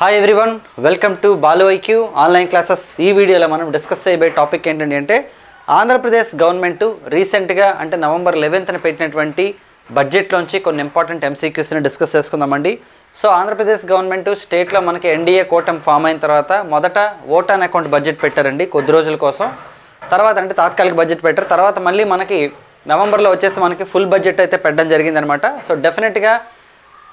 Hi everyone welcome to Balu IQ online classes ఈ వీడియోలో మనం డిస్కస్ చేయబోయే టాపిక్ ఏంటంటే అంటే ఆంధ్రప్రదేశ్ గవర్నమెంట్ రీసెంట్గా అంటే నవంబర్ లెవెన్త్న పెట్టినటువంటి బడ్జెట్లోంచి కొన్ని ఇంపార్టెంట్ ఎంసీక్యూస్ని డిస్కస్ చేసుకుందామండి. సో ఆంధ్రప్రదేశ్ గవర్నమెంట్ స్టేట్లో మనకి ఎన్డీఏ కూటమి ఫామ్ అయిన తర్వాత మొదట ఓట్ అకౌంట్ బడ్జెట్ పెట్టారండి కొద్ది రోజుల కోసం. తర్వాత అంటే తాత్కాలిక బడ్జెట్ పెట్టారు. తర్వాత మళ్ళీ మనకి నవంబర్లో వచ్చేసి మనకి ఫుల్ బడ్జెట్ అయితే పెట్టడం జరిగిందనమాట. సో డెఫినెట్గా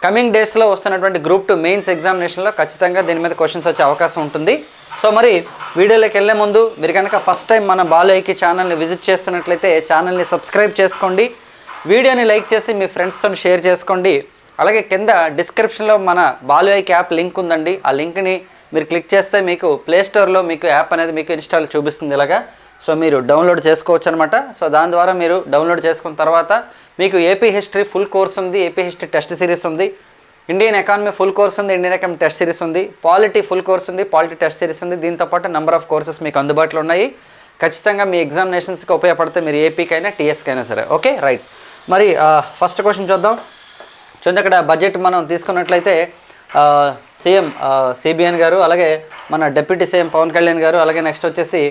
కమింగ్ డేస్లో వస్తున్నటువంటి గ్రూప్ టూ మెయిన్స్ ఎగ్జామినేషన్లో ఖచ్చితంగా దీని మీద క్వశ్చన్స్ వచ్చే అవకాశం ఉంటుంది. సో మరి వీడియోలోకి వెళ్ళే ముందు మీరు కనుక ఫస్ట్ టైం మన బాలయ్యకి ఛానల్ని విజిట్ చేస్తున్నట్లయితే ఛానల్ని సబ్స్క్రైబ్ చేసుకోండి. వీడియోని లైక్ చేసి మీ ఫ్రెండ్స్తో షేర్ చేసుకోండి. అలాగే కింద డిస్క్రిప్షన్లో మన బాలయ్యకి యాప్ లింక్ ఉందండి. ఆ లింక్ని మీరు క్లిక్ చేస్తే మీకు ప్లే స్టోర్లో మీకు యాప్ అనేది మీకు ఇన్స్టాల్ చూపిస్తుంది ఇలాగా. సో మీరు డౌన్లోడ్ చేసుకోవచ్చు అనమాట సో దాని ద్వారా మీరు డౌన్లోడ్ చేసుకున్న తర్వాత మీకు ఏపీ హిస్టరీ ఫుల్ కోర్స్ ఉంది ఏపీ హిస్టరీ టెస్ట్ సిరీస్ ఉంది ఇండియన్ ఎకానమీ ఫుల్ కోర్స్ ఉంది ఇండియన్ ఎకానమీ టెస్ట్ సిరీస్ ఉంది పాలిటీ ఫుల్ కోర్స్ ఉంది పాలిటీ టెస్ట్ సిరీస్ ఉంది. దీంతో పాటు నెంబర్ ఆఫ్ కోర్సెస్ మీకు అందుబాటులో ఉన్నాయి. ఖచ్చితంగా మీ ఎగ్జామినేషన్స్కి ఉపయోగపడతాయి మీరు ఏపీకైనా టీఎస్కైనా అయినా సరే. ఓకే? రైట్. మరి ఫస్ట్ క్వశ్చన్ చూద్దాం. చూద్దాం అక్కడ బడ్జెట్ మనం తీసుకున్నట్లయితే సీఎం సిబిఎన్ గారు అలాగే మన డిప్యూటీ సీఎం పవన్ కళ్యాణ్ గారు అలాగే నెక్స్ట్ వచ్చేసి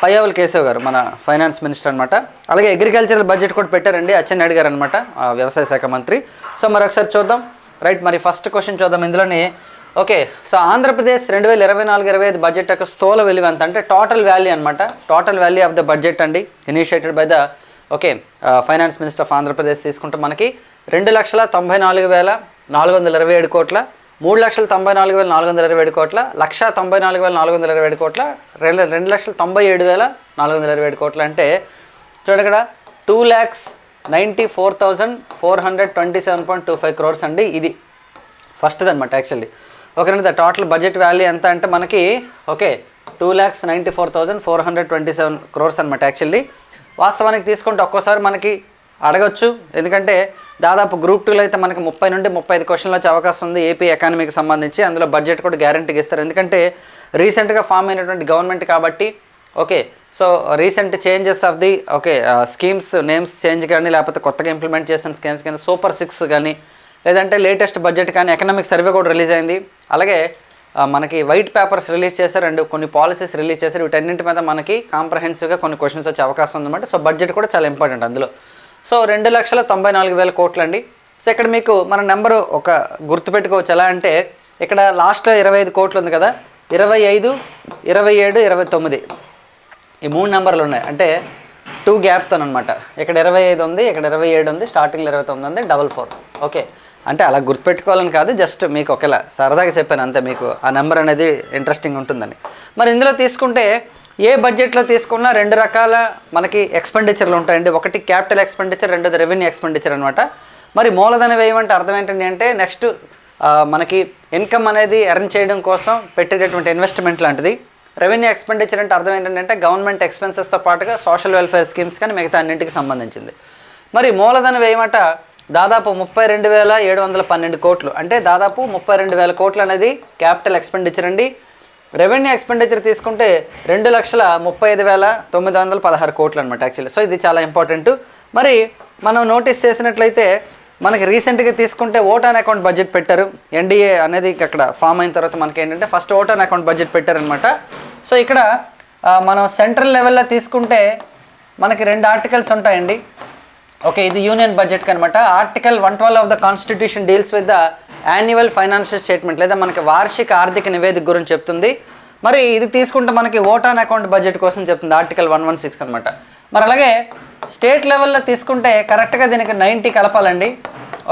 పయ్యావుల కేశవ్ గారు మన ఫైనాన్స్ మినిస్టర్ అనమాట అలాగే అగ్రికల్చరల్ బడ్జెట్ కూడా పెట్టారండి అచ్చెన్నాయుడు గారు అనమాట వ్యవసాయ శాఖ మంత్రి. సో మరి ఒకసారి చూద్దాం. రైట్ మరి ఫస్ట్ క్వశ్చన్ చూద్దాం ఇందులోనే. ఓకే సో ఆంధ్రప్రదేశ్ రెండు వేల ఇరవై నాలుగు ఇరవై ఐదు బడ్జెట్ యొక్క స్థూల విలువ ఎంత అంటే టోటల్ వాల్యూ అనమాట total value of the budget అండి initiated by the okay finance minister of Andhra Pradesh తీసుకుంటే మనకి రెండు లక్షల తొంభై నాలుగు వేల నాలుగు వందల ఇరవై ఏడు కోట్ల మూడు లక్షల తొంభై నాలుగు వేల నాలుగు వందల ఇరవై ఏడు కోట్ల లక్ష తొంభై నాలుగు వేల నాలుగు వందల ఇరవై ఏడు కోట్ల రెండు రెండు లక్షల తొంభై ఏడు వేల నాలుగు వందల ఇరవై ఏడు కోట్ల అంటే చూడండి ఇక్కడ two lakhs ninety four thousand four hundred twenty seven point two five crores అండి ఇది. ఫస్ట్ది అనమాట యాక్చువల్లీ ఓకేనండి టోటల్ బడ్జెట్ వాల్యూ ఎంత అంటే మనకి okay two lakhs ninety four thousand four hundred twenty seven crores అనమాట యాక్చువల్లీ వాస్తవానికి తీసుకుంటే ఒక్కోసారి మనకి అడగచ్చు ఎందుకంటే దాదాపు గ్రూప్ టూలో అయితే మనకి ముప్పై నుండి ముప్పై ఐదు క్వశ్చన్లు వచ్చే అవకాశం ఉంది ఏపీ ఎకానమీకి సంబంధించి. అందులో బడ్జెట్ కూడా గ్యారంటీగా ఇస్తారు. ఎందుకంటే రీసెంట్గా ఫామ్ అయినటువంటి గవర్నమెంట్ కాబట్టి okay so recent changes of the okay schemes names change కానీ లేకపోతే కొత్తగా ఇంప్లిమెంట్ చేసిన స్కీమ్స్ కానీ సూపర్ సిక్స్ కానీ లేదంటే లేటెస్ట్ బడ్జెట్ కానీ ఎకనామిక్ సర్వే కూడా రిలీజ్ అయింది. అలాగే uh, మనకి వైట్ పేపర్స్ రిలీజ్ చేశారు. అండ్ కొన్ని పాలసీస్ రిలీజ్ చేశారు. వీటన్నింటి మీద మనకి కాంప్రహెన్సివ్గా కొన్ని క్వశ్చన్స్ వచ్చే అవకాశం ఉందన్నమాట. సో బడ్జెట్ కూడా చాలా ఇంపార్టెంట్ అందులో. సో రెండు లక్షల తొంభై నాలుగు వేల కోట్లు అండి సో ఇక్కడ మీకు మన నెంబరు ఒక గుర్తుపెట్టుకోవచ్చు. ఎలా అంటే ఇక్కడ లాస్ట్లో ఇరవై ఐదు కోట్లు ఉంది కదా ఇరవై ఐదు ఇరవై ఏడు ఇరవై తొమ్మిది. ఈ మూడు నెంబర్లు ఉన్నాయి. అంటే టూ గ్యాప్తో అనమాట ఇక్కడ ఇరవై ఐదు ఉంది ఇక్కడ ఇరవై ఏడు ఉంది స్టార్టింగ్లో ఇరవై తొమ్మిది ఉంది డబల్ ఫోర్. ఓకే. అంటే అలా గుర్తుపెట్టుకోవాలని కాదు జస్ట్ మీకు ఒకేలా సరదాగా చెప్పాను అంతే మీకు ఆ నెంబర్ అనేది ఇంట్రెస్టింగ్ ఉంటుందని. మరి ఇందులో తీసుకుంటే ఏ బడ్జెట్లో తీసుకున్నా రెండు రకాల మనకి ఎక్స్పెండిచర్లు ఉంటాయండి. ఒకటి క్యాపిటల్ ఎక్స్పెండిచర్ రెండోది రెవెన్యూ ఎక్స్పెండిచర్ అనమాట మరి మూలధన వ్యయం అంటే అర్థం ఏంటండి అంటే నెక్స్ట్ మనకి ఇన్కమ్ అనేది ఎర్న్ చేయడం కోసం పెట్టేటటువంటి ఇన్వెస్ట్మెంట్ లాంటిది. రెవెన్యూ ఎక్స్పెండిచర్ అంటే అర్థం ఏంటంటే గవర్నమెంట్ ఎక్స్పెన్సెస్తో పాటుగా సోషల్ వెల్ఫేర్ స్కీమ్స్ కానీ మిగతా అన్నింటికి సంబంధించింది. మరి మూలధన వ్యయమట దాదాపు ముప్పై రెండు వేల ఏడు వందల పన్నెండు కోట్లు. అంటే దాదాపు ముప్పై రెండు వేల కోట్లు అనేది క్యాపిటల్ ఎక్స్పెండిచర్ అండి. రెవెన్యూ ఎక్స్పెండిచర్ తీసుకుంటే రెండు లక్షల ముప్పై ఐదు వేల తొమ్మిది వందల పదహారు కోట్లు అనమాట యాక్చువల్లీ సో ఇది చాలా ఇంపార్టెంట్ మరి మనం నోటీస్ చేసినట్లయితే మనకి రీసెంట్గా తీసుకుంటే ఓట్ ఆన్ అకౌంట్ బడ్జెట్ పెట్టారు ఎన్డీఏ అనేది అక్కడ ఫామ్ అయిన తర్వాత మనకి ఏంటంటే first vote on account budget పెట్టారనమాట సో ఇక్కడ మనం సెంట్రల్ లెవెల్లో తీసుకుంటే మనకి రెండు ఆర్టికల్స్ ఉంటాయండి. ఓకే ఇది యూనియన్ బడ్జెట్ అనమాట article one twelve of the constitution deals with the annual financial statement లేదా మనకి వార్షిక ఆర్థిక నివేదిక గురించి చెప్తుంది. మరి ఇది తీసుకుంటే మనకి ఓట్ ఆన్ అకౌంట్ బడ్జెట్ కోసం చెప్తుంది ఆర్టికల్ వన్ వన్ సిక్స్ అనమాట మరి అలాగే స్టేట్ లెవెల్లో తీసుకుంటే కరెక్ట్గా దీనికి నైంటీ కలపాలండి.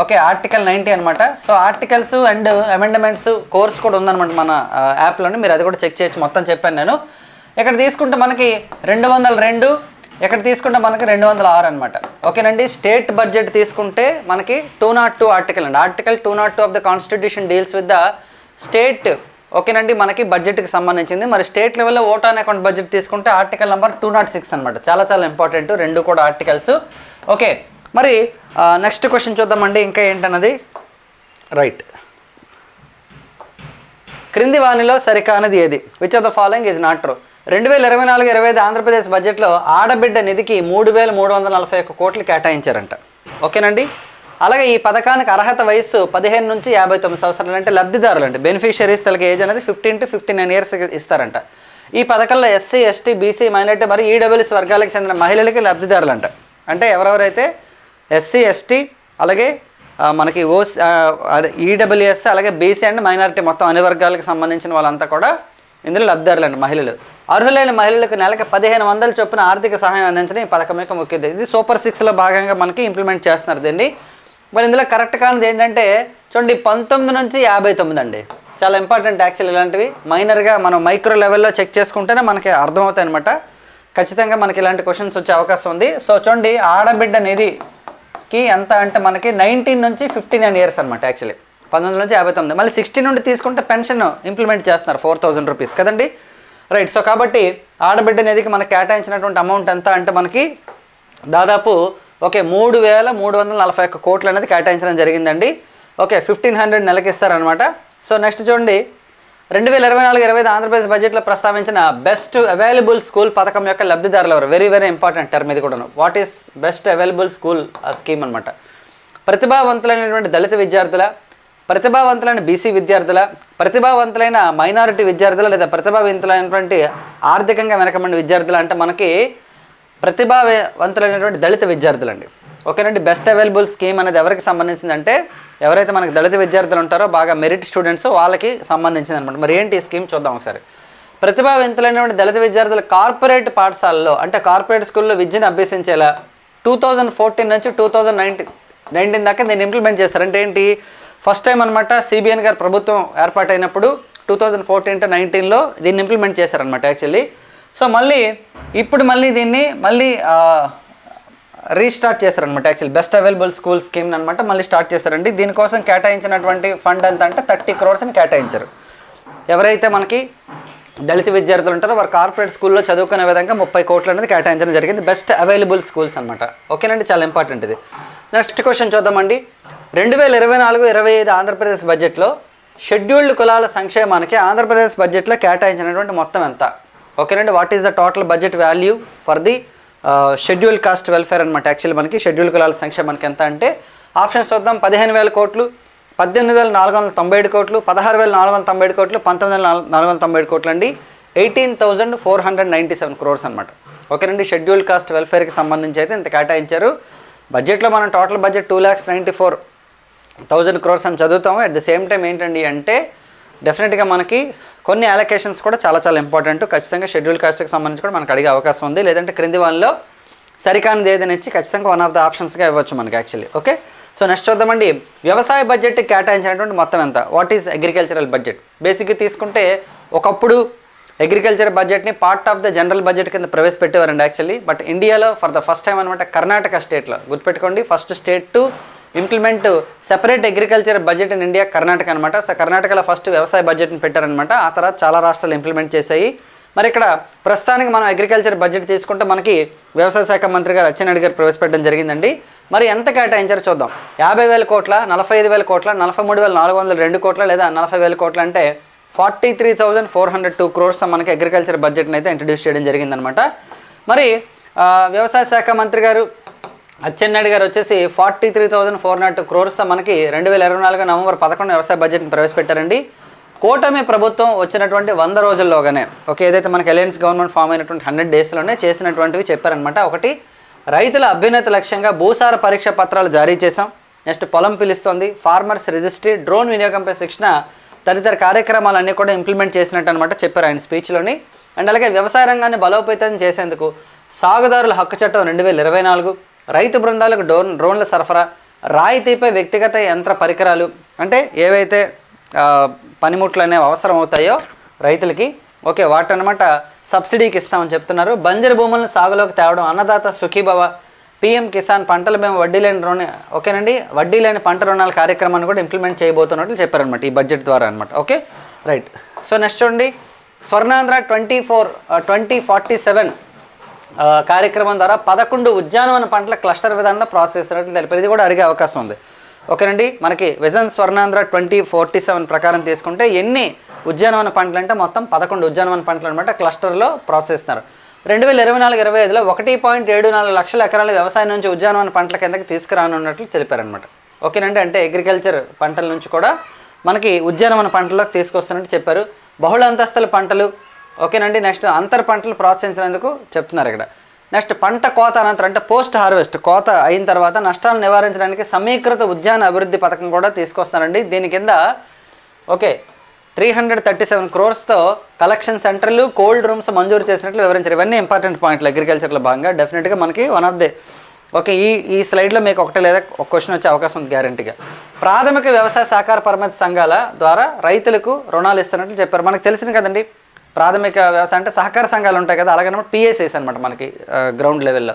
ఓకే ఆర్టికల్ నైంటీ అనమాట so articles and amendments course కూడా ఉందన్నమాట మన యాప్లోని మీరు అది కూడా చెక్ చేయొచ్చు మొత్తం చెప్పాను నేను. ఇక్కడ తీసుకుంటే మనకి రెండు వందల రెండు ఇక్కడ తీసుకుంటే మనకి రెండు వందల ఆరు అనమాట ఓకేనండి? స్టేట్ బడ్జెట్ తీసుకుంటే మనకి టూ నాట్ టూ ఆర్టికల్ అండి. Article two nought two of the constitution deals with the state. ఓకేనండి? మనకి బడ్జెట్కి సంబంధించింది. మరి స్టేట్ లెవెల్లో ఓట్ ఆన్ అకౌంట్ బడ్జెట్ తీసుకుంటే article number two nought six అనమాట చాలా చాలా ఇంపార్టెంట్. రెండు కూడా ఆర్టికల్స్. ఓకే. మరి నెక్స్ట్ క్వశ్చన్ చూద్దామండి. ఇంకా ఏంటన్నది? రైట్. క్రింది వాణిలో సరికానది ఏది? Which of the following is not true రెండు వేల ఇరవై నాలుగు ఇరవై ఐదు ఆంధ్రప్రదేశ్ బడ్జెట్లో ఆడబిడ్డ నిధికి మూడు వేల మూడు వందల నలభై ఒక్క కోట్లు కేటాయించారంట. ఓకేనండి? అలాగే ఈ పథకానికి అర్హత వయసు పదిహేను నుంచి యాభై తొమ్మిది సంవత్సరాలు అంటే లబ్ధిదారులు అంటే బెనిఫిషియరీస్ తలకి ఏజ్ అనేది fifteen to fifty nine years ఇస్తారంట. ఈ పథకంలో ఎస్సీ ఎస్టీ బీసీ మైనార్టీ మరియు ఈడబ్ల్యూఎస్ వర్గాలకు చెందిన మహిళలకి లబ్ధిదారులంట. అంటే ఎవరెవరైతే ఎస్సీ ఎస్టీ అలాగే మనకి ఓస్ ఈడబ్ల్యూఎస్ అలాగే బీసీ అండ్ మైనారిటీ మొత్తం అన్ని వర్గాలకు సంబంధించిన వాళ్ళంతా కూడా ఇందులో లబ్ధిదారులండి మహిళలు. అర్హులైన మహిళలకు నెలకు పదిహేను వందల చొప్పున ఆర్థిక సహాయం అందించడం ఈ పథకం యొక్క ముఖ్య ఇది సూపర్ సిక్స్లో భాగంగా మనకి ఇంప్లిమెంట్ చేస్తున్నారు దీన్ని. మరి ఇందులో కరెక్ట్ కానిది ఏంటంటే చూడండి పంతొమ్మిది నుంచి యాభై తొమ్మిది అండి. చాలా ఇంపార్టెంట్ యాక్చువల్ ఇలాంటివి. మైనర్గా మనం మైక్రో లెవెల్లో చెక్ చేసుకుంటేనే మనకి అర్థమవుతాయి అనమాట ఖచ్చితంగా మనకి ఇలాంటి క్వశ్చన్స్ వచ్చే అవకాశం ఉంది. సో చూడండి ఆడబిడ్డ నిధికి ఎంత అంటే మనకి నైన్టీన్ నుంచి ఫిఫ్టీ నైన్ ఇయర్స్ అనమాట యాక్చువల్లీ పంతొమ్మిది నుంచి యాభై తొమ్మిది. మళ్ళీ సిక్స్టీ నుండి తీసుకుంటే పెన్షన్ ఇంప్లిమెంట్ చేస్తున్నారు ఫోర్ థౌజండ్ రూపీస్ కదండి? రైట్ సో కాబట్టి ఆడబిడ్డ నిధికి మనకు కేటాయించినటువంటి అమౌంట్ ఎంత అంటే మనకి దాదాపు ఓకే మూడు వేల మూడు వందల నలభై ఒక్క కోట్లు అనేది కేటాయించడం జరిగిందండి. ఓకే ఫిఫ్టీన్ హండ్రెడ్ నెలకి ఇస్తారనమాట సో నెక్స్ట్ చూడండి. రెండు వేల ఇరవై నాలుగు ఇరవై ఐదు ఆంధ్రప్రదేశ్ బడ్జెట్లో ప్రస్తావించిన బెస్ట్ అవైలబుల్ స్కూల్ పథకం యొక్క లబ్ధిదారులు ఎవరు? వెరీ వెరీ ఇంపార్టెంట్ టర్మ్ ఇది కూడా what is best available school scheme అనమాట ప్రతిభావంతులైనటువంటి దళిత విద్యార్థుల ప్రతిభావంతులైన బీసీ విద్యార్థుల ప్రతిభావంతులైన మైనారిటీ విద్యార్థుల లేదా ప్రతిభావంతులైనటువంటి ఆర్థికంగా వెనకబడిన విద్యార్థులు అంటే మనకి ప్రతిభావంతులైనటువంటి దళిత విద్యార్థులు అండి ఓకేనండి బెస్ట్ అవైలబుల్ స్కీమ్ అనేది ఎవరికి సంబంధించిందంటే ఎవరైతే మనకి దళిత విద్యార్థులు ఉంటారో బాగా మెరిట్ స్టూడెంట్స్ వాళ్ళకి సంబంధించింది అనమాట మరి ఏంటి ఈ స్కీమ్ చూద్దాం ఒకసారి. ప్రతిభావంతులైనటువంటి దళిత విద్యార్థులు కార్పొరేట్ పాఠశాలలో అంటే కార్పొరేట్ స్కూల్లో విద్యను అభ్యసించేలా టూ థౌజండ్ ఫోర్టీన్ నుంచి టూ థౌజండ్ నైన్టీన్ నైన్టీన్ దాకా దీన్ని ఇంప్లిమెంట్ చేస్తారు. అంటే ఏంటి? ఫస్ట్ టైం అనమాట సిబిఎన్ గారు ప్రభుత్వం ఏర్పాటైనప్పుడు టూ థౌజండ్ ఫోర్టీన్ టు నైన్టీన్లో దీన్ని ఇంప్లిమెంట్ చేశారనమాట యాక్చువల్లీ సో మళ్ళీ ఇప్పుడు మళ్ళీ దీన్ని మళ్ళీ రీస్టార్ట్ చేస్తారనమాట actual best available school scheme అనమాట మళ్ళీ స్టార్ట్ చేస్తారండి. దీనికోసం కేటాయించినటువంటి ఫండ్ ఎంత అంటే థర్టీ క్రోర్స్ అని కేటాయించారు. ఎవరైతే మనకి దళిత విద్యార్థులు ఉంటారో వారు కార్పొరేట్ స్కూల్లో చదువుకునే విధంగా ముప్పై కోట్లు అనేది కేటాయించడం జరిగింది. బెస్ట్ అవైలబుల్ స్కూల్స్ అనమాట ఓకేనండి? చాలా ఇంపార్టెంట్ ఇది. నెక్స్ట్ క్వశ్చన్ చూద్దామండి. రెండు వేల ఇరవై నాలుగు ఇరవై ఐదు ఆంధ్రప్రదేశ్ బడ్జెట్లో షెడ్యూల్డ్ కులాల సంక్షేమానికి ఆంధ్రప్రదేశ్ బడ్జెట్లో కేటాయించినటువంటి మొత్తం ఎంత? ఓకేనండి what is the total budget value for the schedule caste welfare అనమాట యాక్చువల్లీ మనకి షెడ్యూల్ కులాల సంక్షేమానికి ఎంత అంటే ఆప్షన్స్ చూద్దాం. పదిహేను వేల కోట్లు పద్దెనిమిది వేల నాలుగు వందల తొంభై ఏడు కోట్లు పదహారు వేల నాలుగు వందల తొంభై ఏడు కోట్లు పంతొమ్మిది వేల నాలుగు నాలుగు వందల తొంభై ఏడు కోట్లు అండి. Eighteen thousand four hundred ninety seven crores అనమాట ఓకేనండి షెడ్యూల్ కాస్ట్ వెల్ఫేర్కి సంబంధించి అయితే ఇంత కేటాయించారు. బడ్జెట్లో మనం total budget two lakhs ninety four thousand crores అని చదువుతాము. అట్ ద సేమ్ టైం ఏంటండి అంటే డెఫినెట్గా మనకి కొన్ని అలొకేషన్స్ కూడా చాలా చాలా ఇంపార్టెంట్ ఖచ్చితంగా షెడ్యూల్ కాస్ట్కి సంబంధించి కూడా మనకు అడిగే అవకాశం ఉంది. లేదంటే క్రింది వాళ్ళలో సరికానిది ఏదైనా ఇచ్చి ఖచ్చితంగా వన్ ఆఫ్ ద ఆప్షన్స్గా ఇవ్వచ్చు మనకి యాక్చువల్లీ ఓకే సో నెక్స్ట్ చూద్దామండి. వ్యవసాయ బడ్జెట్ కేటాయించినటువంటి మొత్తం ఎంత? వాట్ ఈస్ అగ్రికల్చరల్ బడ్జెట్ బేసిక్గా తీసుకుంటే ఒకప్పుడు అగ్రికల్చర్ బడ్జెట్ని part of the general budget కింద ప్రవేశపెట్టేవారండి యాక్చువల్లీ బట్ ఇండియాలో ఫర్ ద ఫస్ట్ టైం అనమాట కర్ణాటక స్టేట్లో గుర్తుపెట్టుకోండి. First state to implement separate agriculture budget in India Karnataka అనమాట సో కర్ణాటకలో ఫస్ట్ వ్యవసాయ బడ్జెట్ని పెట్టారనమాట ఆ తర్వాత చాలా రాష్ట్రాలు ఇంప్లిమెంట్ చేశాయి. మరి ఇక్కడ ప్రస్తుతానికి మనం అగ్రికల్చర్ బడ్జెట్ తీసుకుంటే మనకి వ్యవసాయ శాఖ మంత్రి గారు అచ్చెన్నాయుడు గారు ప్రవేశపెట్టడం జరిగిందండి. మరి ఎంత కేటాయించారో చూద్దాం. యాభై వేల కోట్ల నలభై ఐదు వేల కోట్ల నలభై మూడు వేల నాలుగు వందల రెండు కోట్ల లేదా నలభై వేల కోట్ల అంటే forty three thousand four hundred two క్రోర్స్తో మనకి అగ్రికల్చర్ బడ్జెట్ని అయితే ఇంట్రడ్యూస్ చేయడం జరిగిందనమాట మరి వ్యవసాయ శాఖ మంత్రి గారు అచ్చెన్నాయుడు గారు వచ్చేసి forty three thousand four nought క్రోర్స్తో మనకి రెండు వేల ఇరవై నాలుగు నవంబర్ పదకొండు వ్యవసాయ బడ్జెట్ని ప్రవేశపెట్టారండి. కూటమి ప్రభుత్వం వచ్చినటువంటి వంద రోజుల్లోగానే ఓకే ఏదైతే మనకి అలయన్స్ గవర్నమెంట్ ఫామ్ అయినటువంటి హండ్రెడ్ డేస్లోనే చేసినటువంటివి చెప్పారనమాట ఒకటి రైతుల అభ్యున్నత లక్ష్యంగా భూసార పరీక్ష పత్రాలు జారీ చేశాం. నెక్స్ట్ పొలం పిలుస్తోంది. ఫార్మర్స్ రిజిస్ట్రీ డ్రోన్ వినియోగంపై శిక్షణ తదితర కార్యక్రమాలన్నీ కూడా ఇంప్లిమెంట్ చేసినట్టు అనమాట చెప్పారు ఆయన స్పీచ్లోని. అండ్ అలాగే వ్యవసాయ రంగాన్ని బలోపేతం చేసేందుకు సాగుదారుల హక్కు చట్టం రెండు వేల ఇరవై నాలుగు రైతు బృందాలకు డ్రోన్ డ్రోన్ల సరఫరా రాయితీపై వ్యక్తిగత యంత్ర పరికరాలు అంటే ఏవైతే పనిముట్లు అనేవి అవసరం అవుతాయో రైతులకి ఓకే వాటనమాట సబ్సిడీకి ఇస్తామని చెప్తున్నారు. బంజరు భూములను సాగులోకి తేవడం అన్నదాత సుఖీభవ. పిఎం కిసాన్ పంటల మేము వడ్డీ లేని రుణ ఓకేనండి? వడ్డీ లేని పంట రుణాల కార్యక్రమాన్ని కూడా ఇంప్లిమెంట్ చేయబోతున్నట్లు చెప్పారనమాట ఈ బడ్జెట్ ద్వారా అనమాట ఓకే? రైట్. సో నెక్స్ట్ చూడండి. Swarnandhra twenty four twenty forty seven కార్యక్రమం ద్వారా పదకొండు ఉద్యానవన పంటల క్లస్టర్ విధానంలో ప్రాసెస్ చేస్తున్నట్లు తెలిపారు. ఇది కూడా అడిగే అవకాశం ఉంది. ఓకేనండి మనకి vision Swarnandhra twenty forty seven ప్రకారం తీసుకుంటే ఎన్ని ఉద్యానవన పంటలు అంటే మొత్తం పదకొండు ఉద్యానవన పంటలు అనమాట క్లస్టర్లో ప్రాసెస్ చేస్తున్నారు. రెండు వేల ఇరవై నాలుగు ఇరవై ఐదులో ఒకటి పాయింట్ ఏడు నాలుగు లక్షల ఎకరాల వ్యవసాయం నుంచి ఉద్యానవన పంటల కిందకి తీసుకురానున్నట్లు తెలిపారనమాట ఓకేనండి అంటే అగ్రికల్చర్ పంటల నుంచి కూడా మనకి ఉద్యానవన పంటల్లోకి తీసుకొస్తున్నట్టు చెప్పారు. బహుళ అంతస్తుల పంటలు ఓకేనండి నెక్స్ట్ అంతర పంటలు ప్రోత్సహించినందుకు చెప్తున్నారు ఇక్కడ. నెక్స్ట్ పంట కోత అనంతరం అంటే పోస్ట్ హార్వెస్ట్ కోత అయిన తర్వాత నష్టాలను నివారించడానికి సమీకృత ఉద్యాన అభివృద్ధి పథకం కూడా తీసుకొస్తానండి. దీని కింద okay three hundred thirty seven క్రోర్స్తో collection సెంటర్లు కోల్డ్ రూమ్స్ మంజూరు చేసినట్లు వివరించారు. ఇవన్నీ ఇంపార్టెంట్ పాయింట్లు అగ్రికల్చర్లో భాగంగా. డెఫినెట్గా మనకి వన్ ఆఫ్ ది ఓకే ఈ ఈ స్లైడ్లో మీకు ఒకటి లేదా ఒక క్వశ్చన్ వచ్చే అవకాశం ఉంది గ్యారంటీగా ప్రాథమిక వ్యవసాయ సహకార పరమతి సంఘాల ద్వారా రైతులకు రుణాలు ఇస్తున్నట్లు చెప్పారు. మనకు తెలిసింది కదండి ప్రాథమిక వ్యవసాయం అంటే సహకార సంఘాలు ఉంటాయి కదా అలాగనమాట పిఎస్ఐస్ అనమాట మనకి గ్రౌండ్ లెవెల్లో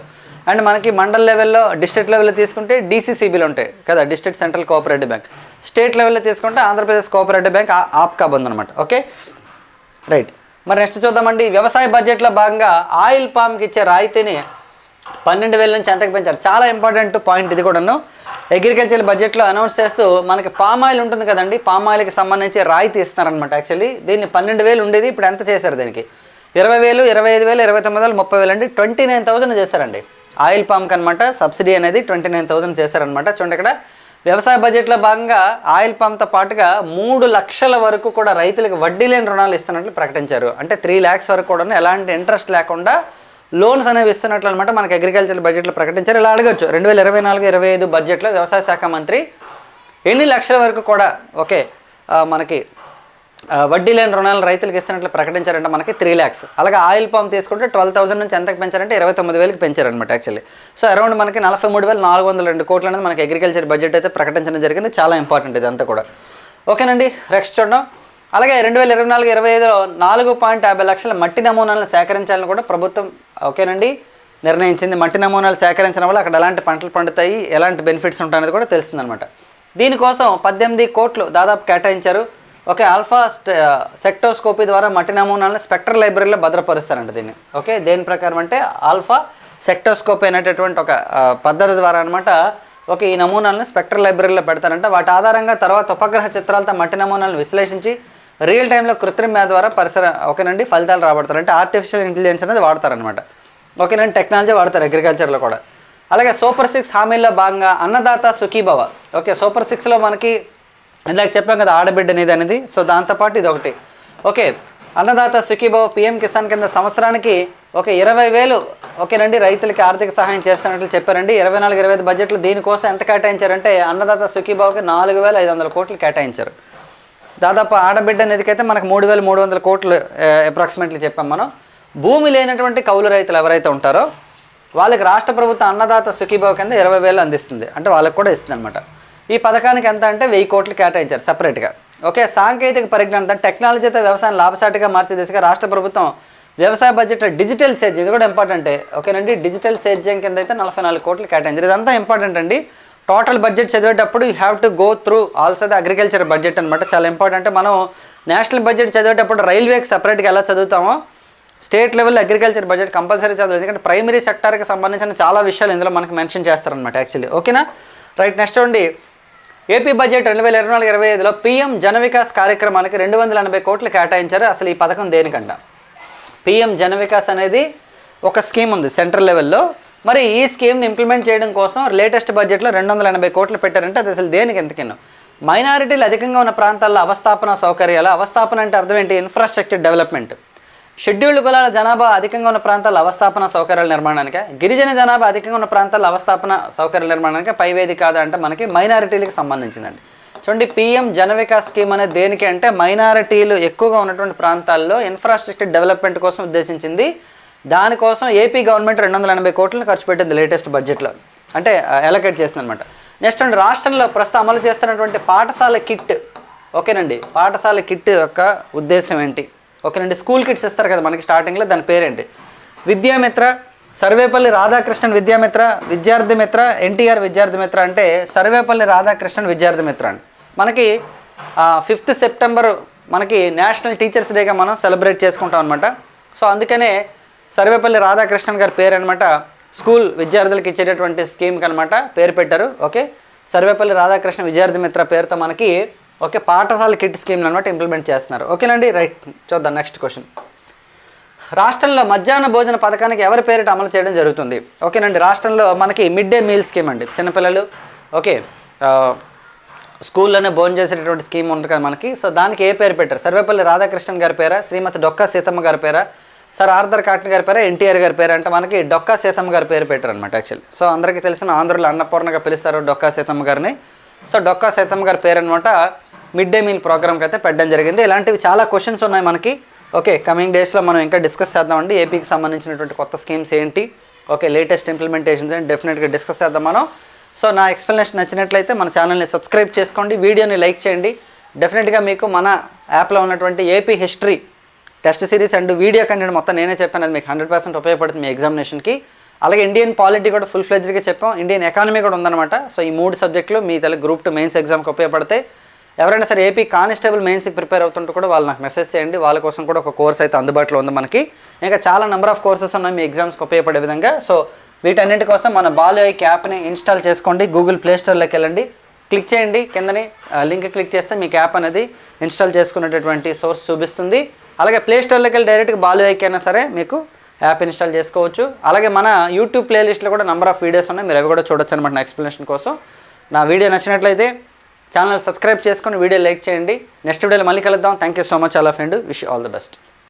అండ్ మనకి మండల్ లెవెల్లో డిస్ట్రిక్ట్ లెవెల్లో తీసుకుంటే డీసీసీబీలు ఉంటాయి కదా district central cooperative bank state లెవెల్లో తీసుకుంటే ఆంధ్రప్రదేశ్ కోఆపరేటివ్ బ్యాంక్ ఆప్కా బంద్ అనమాట ఓకే? రైట్. మరి నెక్స్ట్ చూద్దామండి వ్యవసాయ బడ్జెట్లో భాగంగా ఆయిల్ పామ్కి ఇచ్చే రాయితీని పన్నెండు వేల నుంచి ఎంతకు పెంచారు. చాలా ఇంపార్టెంట్ పాయింట్ ఇది కూడాను. అగ్రికల్చర్ బడ్జెట్లో అనౌన్స్ చేస్తూ మనకి పామ్ ఆయిల్ ఉంటుంది కదండి పామ్ ఆయిల్కి సంబంధించి రాయితీ ఇస్తున్నారనమాట యాక్చువల్లీ. దీన్ని పన్నెండు వేలు ఉండేది ఇప్పుడు ఎంత చేశారు దీనికి? ఇరవై వేలు ఇరవై ఐదు వేలు ఇరవై తొమ్మిది వేలు ముప్పై వేలు అండి ట్వంటీ నైన్ థౌసండ్ చేశారండి. ఆయిల్ పామ్కి అనమాట సబ్సిడీ అనేది ట్వంటీ నైన్ థౌసండ్ చేశారనమాట చూడండి ఇక్కడ వ్యవసాయ బడ్జెట్లో భాగంగా ఆయిల్ పామ్తో పాటుగా మూడు లక్షల వరకు కూడా రైతులకు వడ్డీ లేని రుణాలు ఇస్తున్నట్లు ప్రకటించారు. అంటే త్రీ ల్యాక్స్ వరకు కూడా ఎలాంటి ఇంట్రెస్ట్ లేకుండా లోన్స్ అనేవి ఇస్తున్నట్లు అనమాట మనకి అగ్రికల్చర్ బడ్జెట్లో ప్రకటించారు. ఇలా అడగచ్చు. రెండు వేల ఇరవై నాలుగు ఇరవై ఐదు బడ్జెట్లో వ్యవసాయ శాఖ మంత్రి ఎన్ని లక్షల వరకు కూడా ఓకే మనకి వడ్డీ లేని రుణాలు రైతులకు ఇస్తున్నట్లు ప్రకటించారంటే మనకి త్రీ ల్యాక్స్ అలాగే ఆయిల్ పంప్ తీసుకుంటే ట్వెల్వ్ థౌసండ్ నుంచి ఎంతకు పెంచారంటే ఇరవై తొమ్మిది వేలకు పెంచారనమాట యాక్చువల్లీ సో అరౌండ్ మనకి నలభై మూడు వేల నాలుగు వందల రెండు కోట్లు అనేది మనకి అగ్రికల్చర్ బడ్జెట్ అయితే ప్రకటించడం జరిగింది. చాలా ఇంపార్టెంట్ ఇదంతా కూడా. ఓకేనండి నెక్స్ట్ చూడడం. అలాగే రెండు వేల ఇరవై నాలుగు ఇరవై ఐదులో నాలుగు పాయింట్ యాభై లక్షల మట్టి నమూనాలను సేకరించాలని కూడా ప్రభుత్వం ఓకేనండి నిర్ణయించింది. మట్టి నమూనాలు సేకరించడం వల్ల అక్కడ ఎలాంటి పంటలు పండుతాయి ఎలాంటి బెనిఫిట్స్ ఉంటాయనేది కూడా తెలుస్తుందన్నమాట. దీనికోసం పద్దెనిమిది కోట్లు దాదాపు కేటాయించారు. ఓకే ఆల్ఫా సెక్టోస్కోపీ ద్వారా మట్టి నమూనాలను స్పెక్టర్ లైబ్రరీలో భద్రపరుస్తారంట దీన్ని. ఓకే దేని ప్రకారం అంటే ఆల్ఫా సెక్టోస్కోపీ అనేటటువంటి ఒక పద్ధతి ద్వారా అనమాట ఓకే ఈ నమూనాలను స్పెక్టర్ లైబ్రరీలో పెడతారంట. వాటి ఆధారంగా తర్వాత ఉపగ్రహ చిత్రాలతో మట్టి నమూనాలను విశ్లేషించి రియల్ టైంలో కృత్రిమ ద్వారా పరిసర ఓకేనండి ఫలితాలు రాబడతారు. అంటే ఆర్టిఫిషియల్ ఇంటెలిజెన్స్ అనేది వాడతారనమాట ఓకేనండి టెక్నాలజీ వాడతారు అగ్రికల్చర్లో కూడా. అలాగే సూపర్ సిక్స్ హామీల్లో భాగంగా అన్నదాత సుఖీభవ. ఓకే సూపర్ సిక్స్లో మనకి ఇందాక చెప్పాం కదా ఆడబిడ్డ అనేది అనేది. సో దాంతోపాటు ఇది ఒకటి. ఓకే అన్నదాత సుఖీభవ పిఎం కిసాన్ కింద సంవత్సరానికి ఒక ఇరవై వేలు ఓకేనండి రైతులకి ఆర్థిక సహాయం చేస్తున్నట్లు చెప్పారండి. ఇరవై నాలుగు ఇరవై ఐదు బడ్జెట్లు దీనికోసం ఎంత కేటాయించారంటే అన్నదాత సుఖీభావకి నాలుగు వేల ఐదు వందల కోట్లు కేటాయించారు. దాదాపు ఆడబిడ్డ నిధికైతే మనకు మూడు వేల మూడు వందల కోట్లు అప్రాక్సిమేట్లీ చెప్పాం మనం. భూమి లేనటువంటి కౌలు రైతులు ఎవరైతే ఉంటారో వాళ్ళకి రాష్ట్ర ప్రభుత్వం అన్నదాత సుఖీభావ కింద ఇరవై వేలు అందిస్తుంది. అంటే వాళ్ళకి కూడా ఇస్తుంది అనమాట ఈ పథకానికి ఎంత అంటే వెయ్యి కోట్లు కేటాయించారు సపరేట్గా ఓకే సాంకేతిక పరిజ్ఞానం టెక్నాలజీతో వ్యవసాయం లాభసాటిగా మార్చే దిశగా రాష్ట్ర ప్రభుత్వం వ్యవసాయ బడ్జెట్ డిజిటల్ సేజ్ ఇది కూడా ఇంపార్టెంటే ఓకేనండి డిజిటల్ సేద్యం కింద అయితే నలభై నాలుగు కోట్లు కేటాయించారు. ఇదంతా ఇంపార్టెంట్ అండి. టోటల్ బడ్జెట్ చదివేటప్పుడు you have to go through also the agriculture budget అనమాట చాలా ఇంపార్టెంట్ మనం నేషనల్ బడ్జెట్ చదివేటప్పుడు రైల్వేకి సపరేట్గా ఎలా చదువుతామో state level agriculture budget compulsory చదవాలి ఎందుకంటే ప్రైమరీ సెక్టార్కి సంబంధించిన చాలా విషయాలు ఇందులో మనకి మెన్షన్ చేస్తారనమాట యాక్చువల్లీ ఓకేనా రైట్ నెక్స్ట్ ఉండి ఏపీ బడ్జెట్ రెండు వేల ఇరవై నాలుగు ఇరవై ఐదులో పీఎం జన వికాస్ కార్యక్రమానికి రెండు వందల ఎనభై కోట్లు కేటాయించారు. అసలు ఈ పథకం దేనికంట? పీఎం జన వికాస్ అనేది ఒక స్కీమ్ ఉంది సెంట్రల్ లెవెల్లో మరి ఈ స్కీమ్ని ఇంప్లిమెంట్ చేయడం కోసం లేటెస్ట్ బడ్జెట్లో రెండు వందల ఎనభై కోట్లు పెట్టారంటే అది అసలు దేనికి ఎంతకిన్నో మైనారిటీలు అధికంగా ఉన్న ప్రాంతాల్లో అవస్థాపన సౌకర్యాలు అవస్థాపన అంటే అర్థం ఏంటి? ఇన్ఫ్రాస్ట్రక్చర్ డెవలప్మెంట్ షెడ్యూల్డ్ కులాల జనాభా అధికంగా ఉన్న ప్రాంతాల్లో అవస్థాపన సౌకర్యాల నిర్మాణానికి గిరిజన జనాభా అధికంగా ఉన్న ప్రాంతాల్లో అవస్థాపన సౌకర్యాల నిర్మాణానికి పైవేది కాదా అంటే మనకి మైనారిటీలకు సంబంధించిందండి. చూడండి పిఎం జన వికాస్ స్కీమ్ అనేది దేనికి అంటే మైనారిటీలు ఎక్కువగా ఉన్నటువంటి ప్రాంతాల్లో ఇన్ఫ్రాస్ట్రక్చర్ డెవలప్మెంట్ కోసం ఉద్దేశించింది దానికోసం ఏపీ గవర్నమెంట్ రెండు వందల ఎనభై కోట్లను ఖర్చు పెట్టింది లేటెస్ట్ బడ్జెట్లో అంటే ఎలకేట్ చేసింది అనమాట నెక్స్ట్ అండి రాష్ట్రంలో ప్రస్తుతం అమలు చేస్తున్నటువంటి పాఠశాల కిట్ ఓకేనండి? పాఠశాల కిట్ యొక్క ఉద్దేశం ఏంటి? ఓకేనండి? స్కూల్ కిట్స్ ఇస్తారు కదా మనకి స్టార్టింగ్లో దాని పేరేంటి? విద్యామిత్ర సర్వేపల్లి రాధాకృష్ణన్ విద్యామిత్ర విద్యార్థి మిత్ర ఎన్టీఆర్ విద్యార్థి మిత్ర అంటే సర్వేపల్లి రాధాకృష్ణన్ విద్యార్థి మిత్ర అని. మనకి ఫిఫ్త్ సెప్టెంబర్ మనకి నేషనల్ టీచర్స్ డేగా మనం సెలబ్రేట్ చేసుకుంటాం అనమాట సో అందుకనే సర్వేపల్లి రాధాకృష్ణన్ గారి పేరు అనమాట స్కూల్ విద్యార్థులకు ఇచ్చేటటువంటి స్కీమ్కి అనమాట పేరు పెట్టారు ఓకే? సర్వేపల్లి రాధాకృష్ణ విద్యార్థి మిత్ర పేరుతో మనకి ఓకే పాఠశాల కిట్ స్కీమ్ అనమాట ఇంప్లిమెంట్ చేస్తున్నారు. ఓకేనండి? రైట్ చూద్దాం నెక్స్ట్ క్వశ్చన్ రాష్ట్రంలో మధ్యాహ్న భోజన పథకానికి ఎవరి పేరిట అమలు చేయడం జరుగుతుంది? ఓకేనండి? రాష్ట్రంలో మనకి మిడ్ డే మీల్ స్కీమ్ అండి. చిన్నపిల్లలు ఓకే స్కూల్లోనే భోజనం చేసేటటువంటి స్కీమ్ ఉంటుంది కదా మనకి. సో దానికి ఏ పేరు పెట్టారు? సర్వేపల్లి రాధాకృష్ణన్ గారి పేరా? శ్రీమతి డొక్కా సీతమ్మ గారి పేరా? సార్ ఆర్థర్ కాటన్ గారి పేరు ఎన్టీఆర్ గారి పేరు అంటే మనకి డొక్కా సీతమ్మ గారి పేరు పెట్టారు అనమాట యాక్చువల్లీ సో అందరికీ తెలిసిన ఆంధ్రులు అన్నపూర్ణగా పిలుస్తారు డొక్కా సీతమ్మ గారిని. సో డొక్కా సీతమ్మ గారి పేరు అనమాట మిడ్ డే మీల్ ప్రోగ్రామ్కి అయితే పెట్టడం జరిగింది. ఇలాంటివి చాలా క్వశ్చన్స్ ఉన్నాయి మనకి. ఓకే కమింగ్ డేస్లో మనం ఇంకా డిస్కస్ చేద్దామండి. ఏపీకి సంబంధించినటువంటి కొత్త స్కీమ్స్ ఏంటి? ఓకే లేటెస్ట్ ఇంప్లిమెంటేషన్స్ ఏంటి? డెఫినెట్గా డిస్కస్ చేద్దాం మనం. సో నా ఎక్స్ప్లెనేషన్ నచ్చినట్లయితే మన ఛానల్ని సబ్స్క్రైబ్ చేసుకోండి. వీడియోని లైక్ చేయండి. డెఫినెట్గా మీకు మన యాప్లో ఉన్నటువంటి AP history test series and video content మొత్తం నేనే చెప్పాను అది మీకు హండ్రెడ్ పర్సెంట్ ఉపయోగపడుతుంది మీ ఎగ్జామినేషన్కి. అలాగే ఇండియన్ పాలిటీ కూడా ఫుల్ ఫ్లెజ్డ్గా చెప్పాం ఇండియన్ ఎకానమీ కూడా ఉందన్నమాట. సో ఈ మూడు సబ్జెక్టులు మీ తల గ్రూప్ టు మెయిన్స్ ఎగ్జామ్కి ఉపయోగపడతాయి ఎవరైనా సరే ఏపీ కానిస్టేబుల్ మెయిన్స్కి ప్రిపేర్ అవుతుంటే కూడా వాళ్ళు నాకు మెసేజ్ చేయండి వాళ్ళ కోసం కూడా ఒక కోర్స్ అయితే అందుబాటులో ఉంది మనకి. ఇంకా చాలా నెంబర్ ఆఫ్ కోర్సెస్ ఉన్నాయి మీ ఎగ్జామ్స్కి ఉపయోగపడే విధంగా. సో వీటన్నిటి కోసం మన బాలు యాప్ని ఇన్స్టాల్ చేసుకోండి గూగుల్ ప్లేస్టోర్లోకి వెళ్ళండి. క్లిక్ చేయండి కిందని లింక్ క్లిక్ చేస్తే మీకు యాప్ అనేది ఇన్స్టాల్ చేసుకునేటటువంటి సోర్స్ చూపిస్తుంది. అలాగే ప్లే స్టోర్లోకి వెళ్ళి డైరెక్ట్గా బాలు ఐక్ అయినా సరే మీకు యాప్ ఇన్స్టాల్ చేసుకోవచ్చు. అలాగే మన యూట్యూబ్ ప్లేలిస్ట్లో కూడా నెంబర్ ఆఫ్ వీడియోస్ ఉన్నాయి. మీరు అవి కూడా చూడొచ్చు అనమాట నా ఎక్స్ప్లెనేషన్ కోసం. నా వీడియో నచ్చినట్లయితే ఛానల్ సబ్స్క్రైబ్ చేసుకొని వీడియో లైక్ చేయండి. నెక్స్ట్ వీడియోలో మళ్ళీ కలుద్దాం. థ్యాంక్ యూ సో మచ్ అలా friend wish all the best